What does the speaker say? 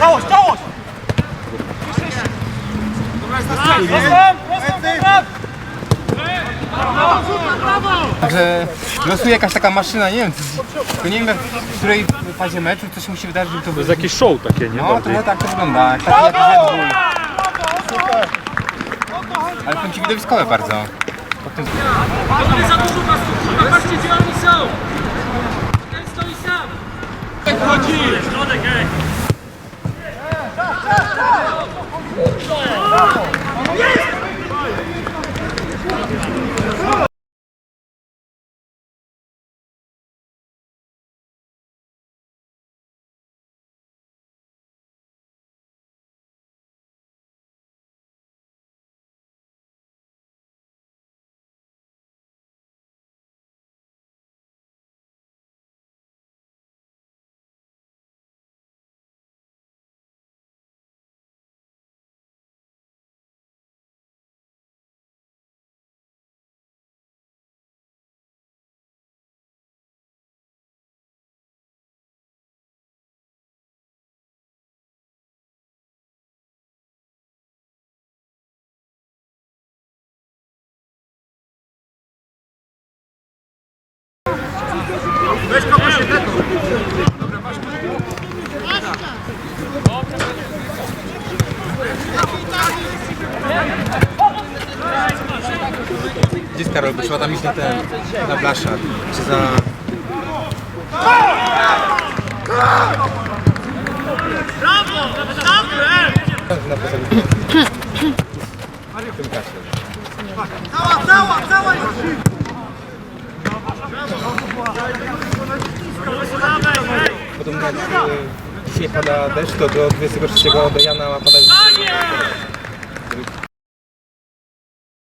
Całość, całość! Także losuje jakaś taka maszyna, nie wiem, tylko nie wiem w której fazie meczu coś musi wydarzyć, żeby to To jest jakieś show takie, nie? No, Bardziej. trochę tak to wygląda, jak taki jak Red Bull. Ale powiem ci widowiskowe bardzo. Valorizando a partir de uma missão. Gdzie jest Karol? Bo trzeba tam iść na ten, na blaszak. Czy za... Na posadzie. Cała, cała, cała już! Podobno jak e, dzisiaj pada deszcz, to do 23 do Jana ma padać